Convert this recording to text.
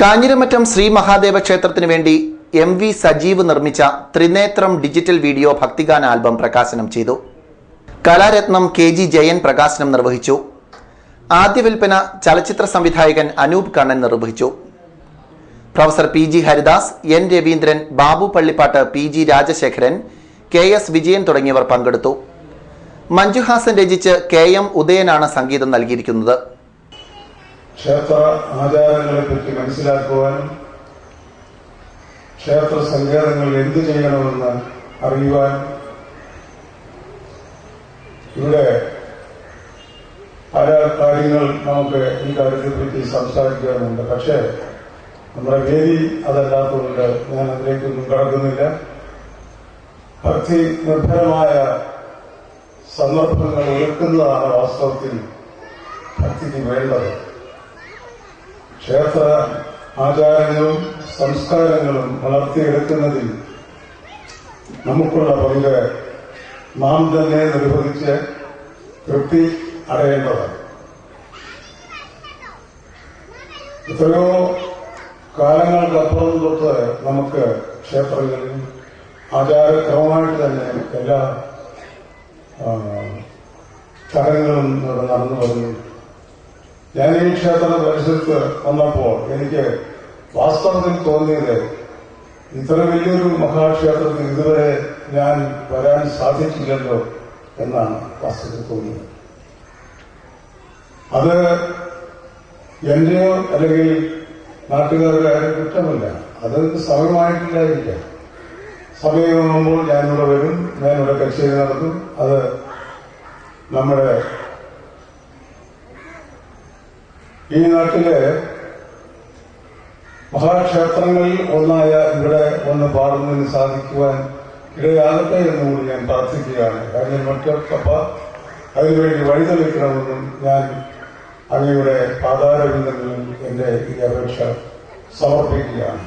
കാഞ്ഞിരമറ്റം ശ്രീ മഹാദേവ ക്ഷേത്രത്തിന് വേണ്ടി M V Sajeev നിർമ്മിച്ച ത്രിനേത്രം ഡിജിറ്റൽ വീഡിയോ ഭക്തിഗാന ആൽബം പ്രകാശനം ചെയ്തു. കലാരത്നം കെ ജി ജയൻ പ്രകാശനം നിർവഹിച്ചു. ആദ്യ വിൽപ്പന ചലച്ചിത്ര സംവിധായകൻ അനൂപ് കണ്ണൻ നിർവഹിച്ചു. Professor P G Haridas N Raveendran Babu Pallippad P G Rajasekharan K S Vijayan തുടങ്ങിയവർ പങ്കെടുത്തു. മഞ്ജുഹാസൻ രചിച്ച് കെ എം ഉദയനാണ് സംഗീതം നൽകിയിരിക്കുന്നത്. ക്ഷേത്ര ആചാരങ്ങളെ പറ്റി മനസ്സിലാക്കുവാനും ക്ഷേത്ര സങ്കേതങ്ങൾ എന്ത് ചെയ്യണമെന്ന് അറിയുവാൻ ഇവിടെ പല കാര്യങ്ങൾ നമുക്ക് ഈ കാര്യത്തെ പറ്റി സംസാരിക്കാനുണ്ട്. പക്ഷേ നമ്മുടെ വേദി അതല്ലാത്തതുകൊണ്ട് ഞാൻ അതിലേക്കൊന്നും കടക്കുന്നില്ല. ഭക്തി നിർഭരമായ സന്ദർഭങ്ങൾ ഒരുക്കുന്നതാണ് വാസ്തവത്തിൽ ഭക്തിക്ക് വേണ്ടത്. ക്ഷേത്ര ആചാരങ്ങളും സംസ്കാരങ്ങളും വളർത്തിയെടുക്കുന്നതിൽ നമുക്കുള്ള പങ്ക് നാം തന്നെ നിർവഹിച്ച് തൃപ്തി അടയേണ്ടതാണ്. എത്രയോ കാലങ്ങൾക്കപ്പുറം തൊട്ട് നമുക്ക് ക്ഷേത്രങ്ങളിൽ ആചാരക്രമമായിട്ട് തന്നെ എല്ലാ ചടങ്ങുകളും നടന്നു വരുന്നു ഞാൻ ഈ ക്ഷേത്ര പരിസരത്ത് വന്നപ്പോൾ എനിക്ക് വാസ്തവത്തിൽ തോന്നിയത് ഇത്ര വലിയൊരു മഹാക്ഷേത്രത്തിൽ ഇതുവരെ ഞാൻ വരാൻ സാധിച്ചില്ലല്ലോ എന്നാണ് വാസ്തവത്തിൽ തോന്നിയത്. അത് എന്റെയോ അല്ലെങ്കിൽ നാട്ടുകാരുടെ ആരും കുറ്റമല്ല. അത് സമയമായിട്ടില്ലായിരിക്കാം സമയമാകുമ്പോൾ ഞാനിവിടെ വരും ഞാനിവിടെ കച്ചേരി നടത്തും. അത് നമ്മുടെ ഈ നാട്ടിലെ മഹാക്ഷേത്രങ്ങളിൽ ഒന്നായ ഇവിടെ ഒന്ന് പാടുന്നതിന് സാധിക്കുവാൻ ഇടയാകട്ടെ എന്നുകൂടി ഞാൻ പ്രാർത്ഥിക്കുകയാണ്. കാര്യം മറ്റൊക്കെ അതിനുവേണ്ടി വഴിതെളിക്കണമെന്നും ഞാൻ അങ്ങയുടെ പാതാരവിന്ദങ്ങളിൽ എന്റെ ഈ അപേക്ഷ സമർപ്പിക്കുകയാണ്.